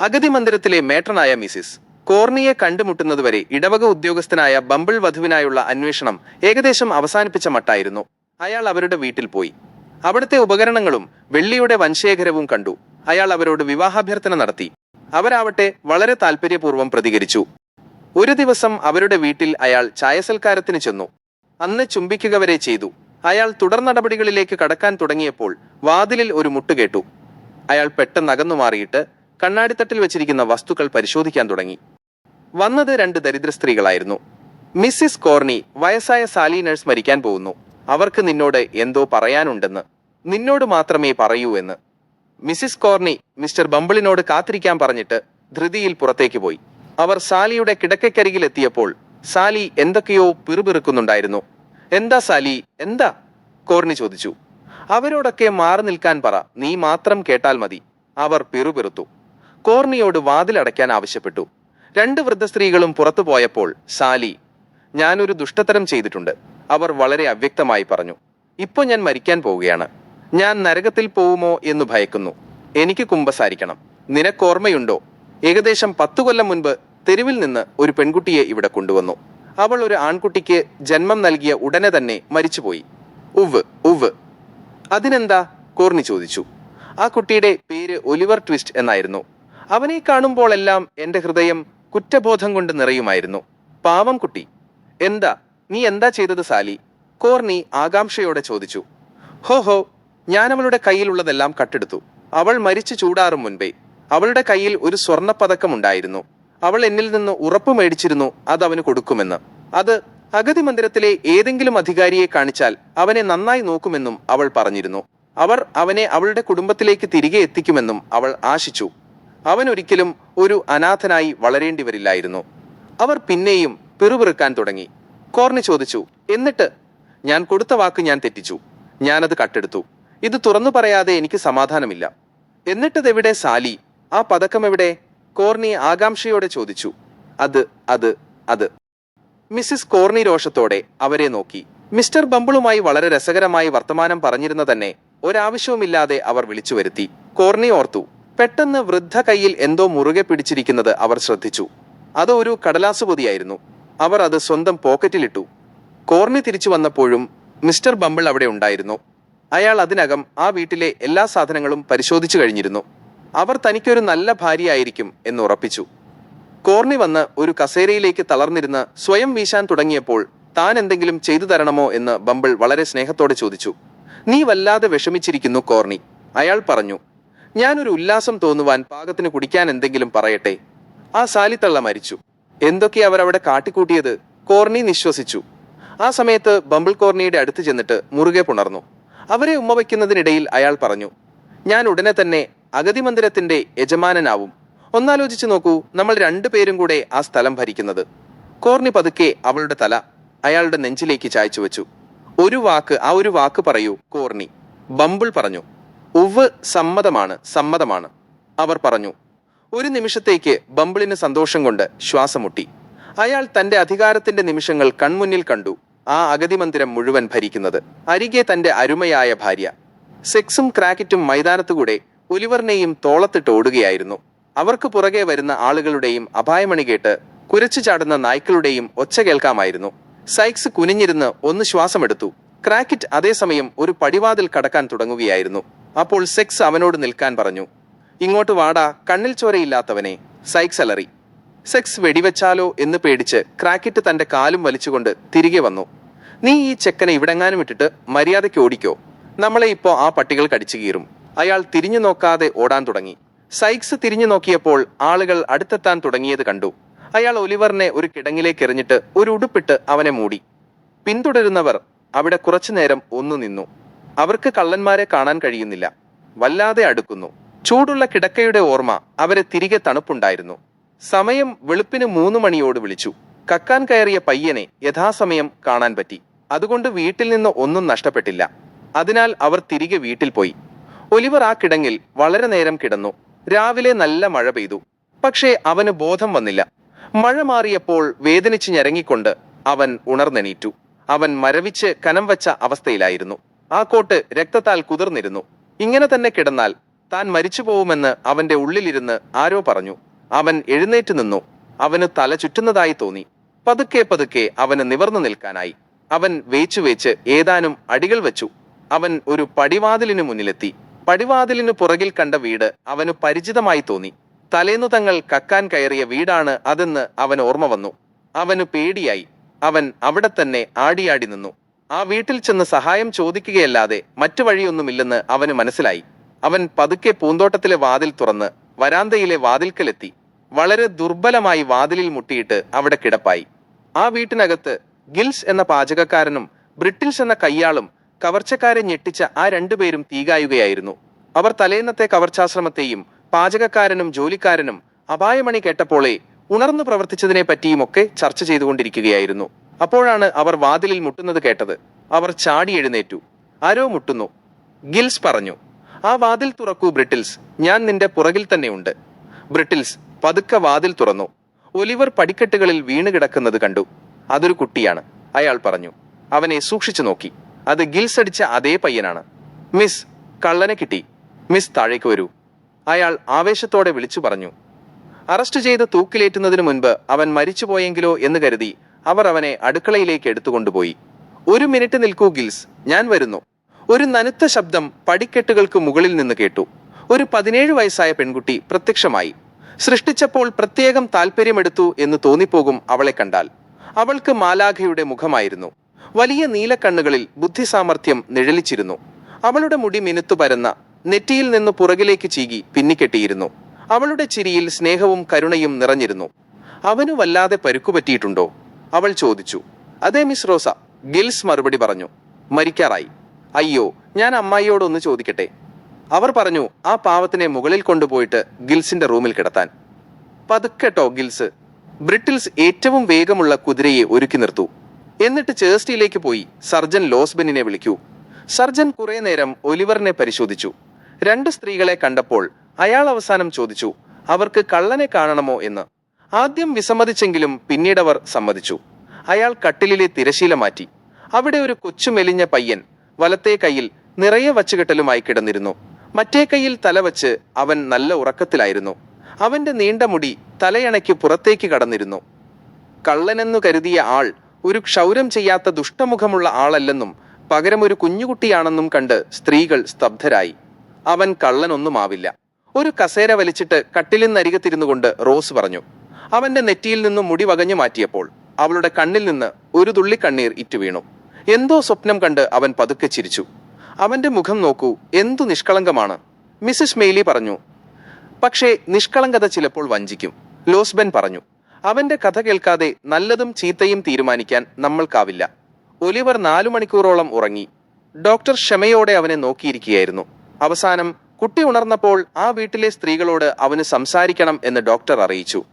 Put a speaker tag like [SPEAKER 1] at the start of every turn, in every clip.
[SPEAKER 1] അഗതി മന്ദിരത്തിലെ മേട്രനായ മിസിസ് കോർണിയെ കണ്ടുമുട്ടുന്നതുവരെ ഇടവക ഉദ്യോഗസ്ഥനായ ബമ്പിൾ വധുവിനായുള്ള അന്വേഷണം ഏകദേശം അവസാനിപ്പിച്ച മട്ടായിരുന്നു. അയാൾ അവരുടെ വീട്ടിൽ പോയി. അവിടുത്തെ ഉപകരണങ്ങളും വെള്ളിയുടെ വൻശേഖരവും കണ്ടു. അയാൾ അവരോട് വിവാഹാഭ്യർത്ഥന നടത്തി. അവരാവട്ടെ വളരെ താല്പര്യപൂർവം പ്രതികരിച്ചു. ഒരു ദിവസം അവരുടെ വീട്ടിൽ അയാൾ ചായസൽക്കാരത്തിന് ചെന്നു. അന്ന് ചുംബിക്കുക വരെ ചെയ്തു. അയാൾ തുടർ നടപടികളിലേക്ക് കടക്കാൻ തുടങ്ങിയപ്പോൾ വാതിലിൽ ഒരു മുട്ടുകേട്ടു അയാൾ പെട്ടെന്ന് അകന്നു മാറിയിട്ട് കണ്ണാടിത്തട്ടിൽ വെച്ചിരിക്കുന്ന വസ്തുക്കൾ പരിശോധിക്കാൻ തുടങ്ങി. വന്നത് രണ്ട് ദരിദ്ര സ്ത്രീകളായിരുന്നു. മിസ്സിസ് കോർണി വയസ്സായ സാലി നഴ്സ് മരിക്കാൻ പോകുന്നു. അവർക്ക് നിന്നോട് എന്തോ പറയാനുണ്ടെന്ന്. നിന്നോട് മാത്രമേ പറയൂ എന്ന്. മിസ്സിസ് കോർണി മിസ്റ്റർ ബമ്പിളിനോട് കാത്തിരിക്കാൻ പറഞ്ഞിട്ട് ധൃതിയിൽ പുറത്തേക്ക് പോയി. അവർ സാലിയുടെ കിടക്കക്കരികിൽ എത്തിയപ്പോൾ സാലി എന്തൊക്കെയോ പിറുപിറുക്കുന്നുണ്ടായിരുന്നു. എന്താ സാലി? എന്താ? കോർണി ചോദിച്ചു. അവരോടൊക്കെ മാറി നിൽക്കാൻ പറ. നീ മാത്രം കേട്ടാൽ മതി. അവർ പിറുപിറുത്തു. കോർണിയോട് വാതിലടയ്ക്കാൻ ആവശ്യപ്പെട്ടു. രണ്ട് വൃദ്ധ സ്ത്രീകളും പുറത്തു പോയപ്പോൾ സാലി ഞാനൊരു ദുഷ്ടതരം ചെയ്തിട്ടുണ്ട് അവർ വളരെ അവ്യക്തമായി പറഞ്ഞു. ഇപ്പൊ ഞാൻ മരിക്കാൻ പോവുകയാണ്. ഞാൻ നരകത്തിൽ പോവുമോ എന്ന് ഭയക്കുന്നു. എനിക്ക് കുമ്പസാരിക്കണം. നിനക്കോർമ്മയുണ്ടോ ഏകദേശം പത്തു കൊല്ലം മുൻപ് തെരുവിൽ നിന്ന് ഒരു പെൺകുട്ടിയെ ഇവിടെ കൊണ്ടുവന്നു. അവൾ ഒരു ആൺകുട്ടിക്ക് ജന്മം നൽകിയ ഉടനെ തന്നെ മരിച്ചുപോയി. ഉവ് ഉവ് അതിനെന്താ? കോർണി ചോദിച്ചു. ആ കുട്ടിയുടെ പേര് ഒലിവർ ട്വിസ്റ്റ് എന്നായിരുന്നു. അവനെ കാണുമ്പോഴെല്ലാം എന്റെ ഹൃദയം കുറ്റബോധം കൊണ്ട് നിറയുമായിരുന്നു. പാവം കുട്ടി. എന്താ? നീ എന്താ ചെയ്തത് സാലി? കോർണി ആകാംക്ഷയോടെ ചോദിച്ചു. ഹോ ഹോ. ഞാൻ അവളുടെ കയ്യിലുള്ളതെല്ലാം കട്ടെടുത്തു. അവൾ മരിച്ചു ചൂടാറും മുൻപേ. അവളുടെ കയ്യിൽ ഒരു സ്വർണപ്പതക്കമുണ്ടായിരുന്നു അവൾ എന്നിൽ നിന്ന് ഉറപ്പ് മേടിച്ചിരുന്നു അത് അവന് കൊടുക്കുമെന്ന്. അത് അഗതി മന്ദിരത്തിലെ ഏതെങ്കിലും അധികാരിയെ കാണിച്ചാൽ അവനെ നന്നായി നോക്കുമെന്നും അവൾ പറഞ്ഞിരുന്നു. അവർ അവനെ അവളുടെ കുടുംബത്തിലേക്ക് തിരികെ എത്തിക്കുമെന്നും അവൾ ആശിച്ചു. അവൻ ഒരിക്കലും ഒരു അനാഥനായി വളരേണ്ടി വരില്ലായിരുന്നു. അവർ പിന്നെയും പിറുപിറുക്കാൻ തുടങ്ങി. കോർണി ചോദിച്ചു എന്നിട്ട്? ഞാൻ കൊടുത്ത വാക്ക് ഞാൻ തെറ്റിച്ചു. ഞാനത് കട്ടെടുത്തു. ഇത് തുറന്നു പറയാതെ എനിക്ക് സമാധാനമില്ല. എന്നിട്ടതെവിടെ സാലി? ആ പതക്കം എവിടെ? കോർണി ആകാംക്ഷയോടെ ചോദിച്ചു അത് അത് അത്. മിസ്സിസ് കോർണി രോഷത്തോടെ അവരെ നോക്കി. മിസ്റ്റർ ബമ്പിളുമായി വളരെ രസകരമായി വർത്തമാനം പറഞ്ഞിരുന്ന തന്നെ ഒരാവശ്യവുമില്ലാതെ അവർ വിളിച്ചു വരുത്തി. കോർണി ഓർത്തു പെട്ടെന്ന് വൃദ്ധ കയ്യിൽ എന്തോ മുറുകെ പിടിച്ചിരിക്കുന്നത് അവർ ശ്രദ്ധിച്ചു. അത് ഒരു കടലാസ് പൊതിയായിരുന്നു. അവർ അത് സ്വന്തം പോക്കറ്റിലിട്ടു. കോർണി തിരിച്ചു വന്നപ്പോഴും മിസ്റ്റർ ബമ്പിൾ അവിടെ ഉണ്ടായിരുന്നു. അയാൾ അതിനകം ആ വീട്ടിലെ എല്ലാ സാധനങ്ങളും പരിശോധിച്ചു കഴിഞ്ഞിരുന്നു. അവർ തനിക്കൊരു നല്ല ഭാര്യയായിരിക്കും എന്ന് ഉറപ്പിച്ചു. കോർണി വന്ന് ഒരു കസേരയിലേക്ക് തളർന്നിരുന്ന് സ്വയം വീശാൻ തുടങ്ങിയപ്പോൾ താൻ എന്തെങ്കിലും ചെയ്തു തരണമോ എന്ന് ബമ്പിൾ വളരെ സ്നേഹത്തോടെ ചോദിച്ചു. നീ വല്ലാതെ വിഷമിച്ചിരിക്കുന്നു കോർണി അയാൾ പറഞ്ഞു. ഞാനൊരു ഉല്ലാസം തോന്നുവാൻ പാകത്തിന് കുടിക്കാൻ എന്തെങ്കിലും പറയട്ടെ. ആ സാലിത്തള്ള മരിച്ചു. എന്തൊക്കെ അവരവിടെ കാട്ടിക്കൂട്ടിയത്? കോർണി നിശ്വസിച്ചു. ആ സമയത്ത് ബമ്പിൾ കോർണിയുടെ അടുത്ത് ചെന്നിട്ട് മുറുകെ പുണർന്നു. അവരെ ഉമ്മ വയ്ക്കുന്നതിനിടയിൽ അയാൾ പറഞ്ഞു ഞാൻ ഉടനെ തന്നെ അഗതി മന്ദിരത്തിന്റെ യജമാനനാവും. ഒന്നാലോചിച്ചു നോക്കൂ നമ്മൾ രണ്ടുപേരും കൂടെ ആ സ്ഥലം ഭരിക്കുന്നത്. കോർണി പതുക്കെ അവളുടെ തല അയാളുടെ നെഞ്ചിലേക്ക് ചായച്ചു വെച്ചു. ഒരു വാക്ക് ആ ഒരു വാക്ക് പറയൂ കോർണി. ബമ്പിൾ പറഞ്ഞു ഉവ് സമ്മതമാണ് സമ്മതമാണ്. അവർ പറഞ്ഞു ഒരു നിമിഷത്തേക്ക് ബമ്പിളിന് സന്തോഷം കൊണ്ട് ശ്വാസമുട്ടി. അയാൾ തന്റെ അധികാരത്തിന്റെ നിമിഷങ്ങൾ കൺമുന്നിൽ കണ്ടു ആ അഗതി മന്ദിരം മുഴുവൻ ഭരിക്കുന്നത്. അരികെ തന്റെ അരുമയായ ഭാര്യ. സെക്സും ക്രാക്കറ്റും മൈതാനത്തുകൂടെ ഒലിവറിനെയും തോളത്തിട്ട് ഓടുകയായിരുന്നു. അവർക്ക് പുറകെ വരുന്ന ആളുകളുടെയും അപായമണി കേട്ട് കുരച്ചു ചാടുന്ന നായ്ക്കളുടെയും ഒച്ച കേൾക്കാമായിരുന്നു. സൈക്സ് കുനിഞ്ഞിരുന്ന് ഒന്ന് ശ്വാസമെടുത്തു. ക്രാക്കറ്റ് അതേസമയം ഒരു പടിവാതിൽ കടക്കാൻ തുടങ്ങുകയായിരുന്നു. അപ്പോൾ സെക്സ് അവനോട് നിൽക്കാൻ പറഞ്ഞു. ഇങ്ങോട്ട് വാടാ കണ്ണിൽ ചോരയില്ലാത്തവനെ സൈക്സ് അലറി. സെക്സ് വെടിവെച്ചാലോ എന്ന് പേടിച്ച് ക്രാക്കറ്റ് തന്റെ കാലും വലിച്ചുകൊണ്ട് തിരികെ വന്നു. നീ ഈ ചെക്കനെ ഇവിടെങ്ങാനും ഇട്ടിട്ട് മര്യാദയ്ക്ക് ഓടിക്കോ. നമ്മളെ ഇപ്പോ ആ പട്ടികൾ കടിച്ചു കീറും. അയാൾ തിരിഞ്ഞു നോക്കാതെ ഓടാൻ തുടങ്ങി. സൈക്സ് തിരിഞ്ഞു നോക്കിയപ്പോൾ ആളുകൾ അടുത്തെത്താൻ തുടങ്ങിയത് കണ്ടു. അയാൾ ഒലിവറിനെ ഒരു കിടങ്ങിലേക്ക് എറിഞ്ഞിട്ട് ഒരു ഉടുപ്പിട്ട് അവനെ മൂടി. പിന്തുടരുന്നവർ അവിടെ കുറച്ചു നേരം ഒന്നു നിന്നു. അവർക്ക് കള്ളന്മാരെ കാണാൻ കഴിയുന്നില്ല. വല്ലാതെ അടുക്കുന്നു. ചൂടുള്ള കിടക്കയുടെ ഓർമ്മ അവരെ തിരികെ തണുപ്പുണ്ടായിരുന്നു. സമയം വെളുപ്പിന് മൂന്ന് മണിയോട് വിളിച്ചു. കക്കാൻ കയറിയ പയ്യനെ യഥാസമയം കാണാൻ പറ്റി. അതുകൊണ്ട് വീട്ടിൽ നിന്ന് ഒന്നും നഷ്ടപ്പെട്ടില്ല. അതിനാൽ അവർ തിരികെ വീട്ടിൽ പോയി. ഒലിവർ ആ കിടങ്ങിൽ വളരെ നേരം കിടന്നു. രാവിലെ നല്ല മഴ പെയ്തു. പക്ഷേ അവന് ബോധം വന്നില്ല. മഴ മാറിയപ്പോൾ വേദനിച്ച് ഞരങ്ങിക്കൊണ്ട് അവൻ ഉണർന്നെണീറ്റു. അവൻ മരവിച്ച് കനം വച്ച അവസ്ഥയിലായിരുന്നു. ആ കോട്ട് രക്തത്താൽ കുതിർന്നിരുന്നു. ഇങ്ങനെ തന്നെ കിടന്നാൽ താൻ മരിച്ചു പോവുമെന്ന് അവന്റെ ഉള്ളിലിരുന്ന് ആരോ പറഞ്ഞു. അവൻ എഴുന്നേറ്റ് നിന്നു. അവന് തല ചുറ്റുന്നതായി തോന്നി. പതുക്കെ പതുക്കെ അവന് നിവർന്നു നിൽക്കാനായി. അവൻ വേച്ചു വേച്ച് ഏതാനും അടികൾ വെച്ചു. അവൻ ഒരു പടിവാതിലിനു മുന്നിലെത്തി. പടിവാതിലിനു പുറകിൽ കണ്ട വീട് അവന് പരിചിതമായി തോന്നി. തലേന്നു തങ്ങൾ കക്കാൻ കയറിയ വീടാണ് അതെന്ന് അവൻ ഓർമ്മ വന്നു. അവന് പേടിയായി. അവൻ അവിടെ തന്നെ ആടിയാടി നിന്നു. ആ വീട്ടിൽ ചെന്ന് സഹായം ചോദിക്കുകയല്ലാതെ മറ്റു വഴിയൊന്നുമില്ലെന്ന് അവന് മനസ്സിലായി. അവൻ പതുക്കെ പൂന്തോട്ടത്തിലെ വാതിൽ തുറന്ന് വരാന്തയിലെ വാതിൽക്കലെത്തി. വളരെ ദുർബലമായി വാതിലിൽ മുട്ടിയിട്ട് അവിടെ കിടപ്പായി. ആ വീട്ടിനകത്ത് ഗിൽസ് എന്ന പാചകക്കാരനും ബ്രിട്ടിൽസ് എന്ന കയ്യാളും കവർച്ചക്കാരെ ഞെട്ടിച്ച ആ രണ്ടുപേരും തീകായുകയായിരുന്നു. അവർ തലേന്നത്തെ കവർച്ചാശ്രമത്തെയും പാചകക്കാരനും ജോലിക്കാരനും അപായമണി കേട്ടപ്പോളേ ഉണർന്നു പ്രവർത്തിച്ചതിനെ പറ്റിയുമൊക്കെ ചർച്ച ചെയ്തുകൊണ്ടിരിക്കുകയായിരുന്നു. അപ്പോഴാണ് അവർ വാതിലിൽ മുട്ടുന്നത് കേട്ടത്. അവർ ചാടി എഴുന്നേറ്റു. ആരോ മുട്ടുന്നു. ഗിൽസ് പറഞ്ഞു ആ വാതിൽ തുറക്കൂ ബ്രിട്ടിൽസ്. ഞാൻ നിന്റെ പുറകിൽ തന്നെയുണ്ട് ബ്രിട്ടിൽസ് പതുക്കെ വാതിൽ തുറന്നു. ഒലിവർ പടിക്കെട്ടുകളിൽ വീണ് കിടക്കുന്നത് കണ്ടു. അതൊരു കുട്ടിയാണ് അയാൾ പറഞ്ഞു. അവനെ സൂക്ഷിച്ചു നോക്കി. അത് ഗിൽസ് അടിച്ച അതേ പയ്യനാണ്. മിസ് കള്ളനെ കിട്ടി. മിസ് താഴേക്ക് വരൂ. അയാൾ ആവേശത്തോടെ വിളിച്ചു പറഞ്ഞു അറസ്റ്റ് ചെയ്ത് തൂക്കിലേറ്റുന്നതിനു മുൻപ് അവൻ മരിച്ചുപോയെങ്കിലോ എന്ന് കരുതി അവർ അവനെ അടുക്കളയിലേക്ക് എടുത്തുകൊണ്ടുപോയി. ഒരു മിനിറ്റ് നിൽക്കൂ ഗിൽസ്. ഞാൻ വരുന്നു. ഒരു നനുത്ത ശബ്ദം പടിക്കെട്ടുകൾക്ക് മുകളിൽ നിന്ന് കേട്ടു. ഒരു പതിനേഴ് വയസ്സായ പെൺകുട്ടി പ്രത്യക്ഷമായി. സൃഷ്ടിച്ചപ്പോൾ പ്രത്യേകം താല്പര്യമെടുത്തു എന്ന് തോന്നിപ്പോകും അവളെ കണ്ടാൽ. അവൾക്ക് മാലാഖയുടെ മുഖമായിരുന്നു. വലിയ നീലക്കണ്ണുകളിൽ ബുദ്ധിസാമർഥ്യം നിഴലിച്ചിരുന്നു. അവളുടെ മുടി മിനുത്തു പരന്ന നെറ്റിയിൽ നിന്ന് പുറകിലേക്ക് ചീകി പിന്നിക്കെട്ടിയിരുന്നു. അവളുടെ ചിരിയിൽ സ്നേഹവും കരുണയും നിറഞ്ഞിരുന്നു. അവനു വല്ലാതെ പരുക്കുപറ്റിയിട്ടുണ്ടോ? അവൾ ചോദിച്ചു. അതെ മിസ് റോസ ഗിൽസ് മറുപടി പറഞ്ഞു. മരിക്കാറായി. അയ്യോ ഞാൻ അമ്മായിയോടൊന്ന് ചോദിക്കട്ടെ? അവർ പറഞ്ഞു ആ പാവത്തിനെ മുകളിൽ കൊണ്ടുപോയിട്ട് ഗിൽസിന്റെ റൂമിൽ കിടത്താൻ. പതുക്കെട്ടോ ഗിൽസ്. ബ്രിട്ടിൽസ് ഏറ്റവും വേഗമുള്ള കുതിരയെ ഒരുക്കി നിർത്തു. എന്നിട്ട് ചേർസ്റ്റിയിലേക്ക് പോയി സർജൻ ലോസ്ബെന്നിനെ വിളിക്കൂ. സർജൻ കുറേ നേരം ഒലിവറിനെ പരിശോധിച്ചു. രണ്ട് സ്ത്രീകളെ കണ്ടപ്പോൾ അയാൾ അവസാനം ചോദിച്ചു അവർക്ക് കള്ളനെ കാണണമോ എന്ന്? ആദ്യം വിസമ്മതിച്ചെങ്കിലും പിന്നീടവർ സമ്മതിച്ചു. അയാൾ കട്ടിലിലെ തിരശീല മാറ്റി. അവിടെ ഒരു കൊച്ചു മെലിഞ്ഞ പയ്യൻ വലത്തേ കയ്യിൽ നിറയെ വച്ചുകെട്ടലുമായി കിടന്നിരുന്നു. മറ്റേ കൈയിൽ തലവച്ച് അവൻ നല്ല ഉറക്കത്തിലായിരുന്നു. അവന്റെ നീണ്ട മുടി തലയണയ്ക്ക് പുറത്തേക്ക് കടന്നിരുന്നു. കള്ളനെന്നു കരുതിയ ആൾ ഒരു ക്ഷൗരം ചെയ്യാത്ത ദുഷ്ടമുഖമുള്ള ആളല്ലെന്നും പകരം ഒരു കുഞ്ഞുകുട്ടിയാണെന്നും കണ്ട് സ്ത്രീകൾ സ്തബ്ധരായി. അവൻ കള്ളനൊന്നുമാവില്ല. ഒരു കസേര വലിച്ചിട്ട് കട്ടിലിൽ നരികത്തിരുന്നു കൊണ്ട് റോസ് പറഞ്ഞു. അവന്റെ നെറ്റിയിൽ നിന്നും മുടി വകഞ്ഞു മാറ്റിയപ്പോൾ അവളുടെ കണ്ണിൽ നിന്ന് ഒരു തുള്ളി കണ്ണീർ ഇറ്റുവീണു എന്തോ സ്വപ്നം കണ്ട് അവൻ പതുക്കെ ചിരിച്ചു. അവന്റെ മുഖം നോക്കൂ എന്തു നിഷ്കളങ്കമാണ്. മിസ്സസ് മെയ്ലി പറഞ്ഞു പക്ഷേ നിഷ്കളങ്കത ചിലപ്പോൾ വഞ്ചിക്കും ലോസ്ബൻ പറഞ്ഞു. അവന്റെ കഥ കേൾക്കാതെ നല്ലതും ചീത്തയും തീരുമാനിക്കാൻ നമ്മൾക്കാവില്ല. ഒലിവർ നാലു മണിക്കൂറോളം ഉറങ്ങി. ഡോക്ടർ ക്ഷമയോടെ അവനെ നോക്കിയിരിക്കുകയായിരുന്നു. അവസാനം കുട്ടി ഉണർന്നപ്പോൾ ആ വീട്ടിലെ സ്ത്രീകളോട് അവന് സംസാരിക്കണം എന്ന് ഡോക്ടർ അറിയിച്ചു.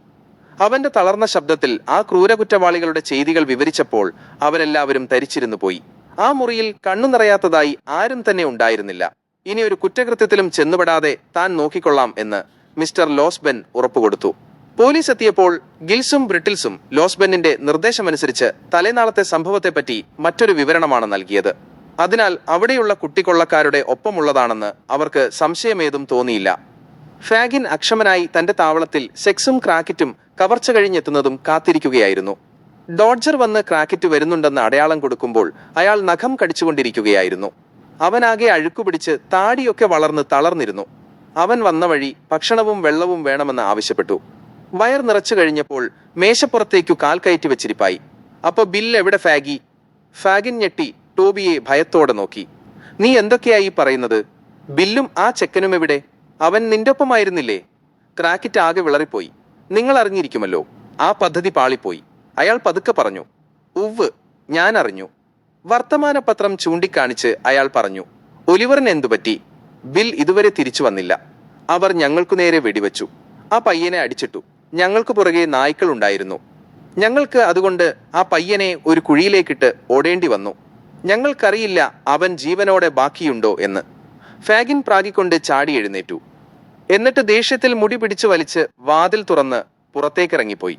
[SPEAKER 1] അവന്റെ തളർന്ന ശബ്ദത്തിൽ ആ ക്രൂരകുറ്റവാളികളുടെ ചെയ്തികൾ വിവരിച്ചപ്പോൾ അവരെല്ലാവരും തരിച്ചിരുന്നു പോയി. ആ മുറിയിൽ കണ്ണു നിറയാത്തതായി ആരും തന്നെ ഉണ്ടായിരുന്നില്ല. ഇനി ഒരു കുറ്റകൃത്യത്തിലും ചെന്നുപെടാതെ താൻ നോക്കിക്കൊള്ളാം എന്ന് മിസ്റ്റർ ലോസ്ബെൻ ഉറപ്പുകൊടുത്തു. പോലീസ് എത്തിയപ്പോൾ ഗിൽസും ബ്രിട്ടിൽസും ലോസ്ബെന്നിന്റെ നിർദ്ദേശമനുസരിച്ച് തലേനാളത്തെ സംഭവത്തെപ്പറ്റി മറ്റൊരു വിവരണമാണ് നൽകിയത്. അതിനാൽ അവിടെയുള്ള കുട്ടിക്കൊള്ളക്കാരുടെ ഒപ്പമുള്ളതാണെന്ന് അവർക്ക് സംശയമേതും തോന്നിയില്ല. ഫാഗിൻ അക്ഷമനായി തന്റെ താവളത്തിൽ സെക്സും ക്രാക്കറ്റും കവർച്ച കഴിഞ്ഞെത്തുന്നതും കാത്തിരിക്കുകയായിരുന്നു. ഡോഡ്ജർ വന്ന് ക്രാക്കറ്റ് വരുന്നുണ്ടെന്ന് അടയാളം കൊടുക്കുമ്പോൾ അയാൾ നഖം കടിച്ചുകൊണ്ടിരിക്കുകയായിരുന്നു. അവനാകെ അഴുക്കുപിടിച്ച് താടിയൊക്കെ വളർന്ന് തളർന്നിരുന്നു. അവൻ വന്ന വഴി ഭക്ഷണവും വെള്ളവും വേണമെന്ന് ആവശ്യപ്പെട്ടു. വയർ നിറച്ചു കഴിഞ്ഞപ്പോൾ മേശപ്പുറത്തേക്കു കാൽ കയറ്റി വെച്ചിരിപ്പായി. അപ്പൊ ബിൽ എവിടെ ഫാഗി? ഫാഗിൻ ഞെട്ടി ടോബിയെ ഭയത്തോടെ നോക്കി. നീ എന്തൊക്കെയായി പറയുന്നത്? ബില്ലും ആ ചെക്കനും എവിടെ? അവൻ നിന്റെ ഒപ്പമായിരുന്നില്ലേ ക്രാക്കറ്റ് ആകെ വിളറിപ്പോയി. നിങ്ങൾ അറിഞ്ഞിരിക്കുമല്ലോ. ആ പദ്ധതി പാളിപ്പോയി. അയാൾ പതുക്കെ പറഞ്ഞു. ഉവ് ഞാൻ അറിഞ്ഞു. വർത്തമാനപത്രം ചൂണ്ടിക്കാണിച്ച് അയാൾ പറഞ്ഞു. ഒലിവറിന് എന്തുപറ്റി ബിൽ ഇതുവരെ തിരിച്ചു വന്നില്ല. അവർ ഞങ്ങൾക്കു നേരെ വെടിവെച്ചു. ആ പയ്യനെ അടിച്ചിട്ടു. ഞങ്ങൾക്ക് പുറകെ നായ്ക്കൾ ഉണ്ടായിരുന്നു ഞങ്ങൾക്ക് അതുകൊണ്ട് ആ പയ്യനെ ഒരു കുഴിയിലേക്കിട്ട് ഓടേണ്ടി വന്നു. ഞങ്ങൾക്കറിയില്ല അവൻ ജീവനോടെ ബാക്കിയുണ്ടോ എന്ന്. ഫാഗിൻ പ്രാഗിക്കൊണ്ട് ചാടി എഴുന്നേറ്റു. എന്നിട്ട് ദേഷ്യത്തിൽ മുടി പിടിച്ചു വലിച്ച് വാതിൽ തുറന്ന് പുറത്തേക്കിറങ്ങിപ്പോയി.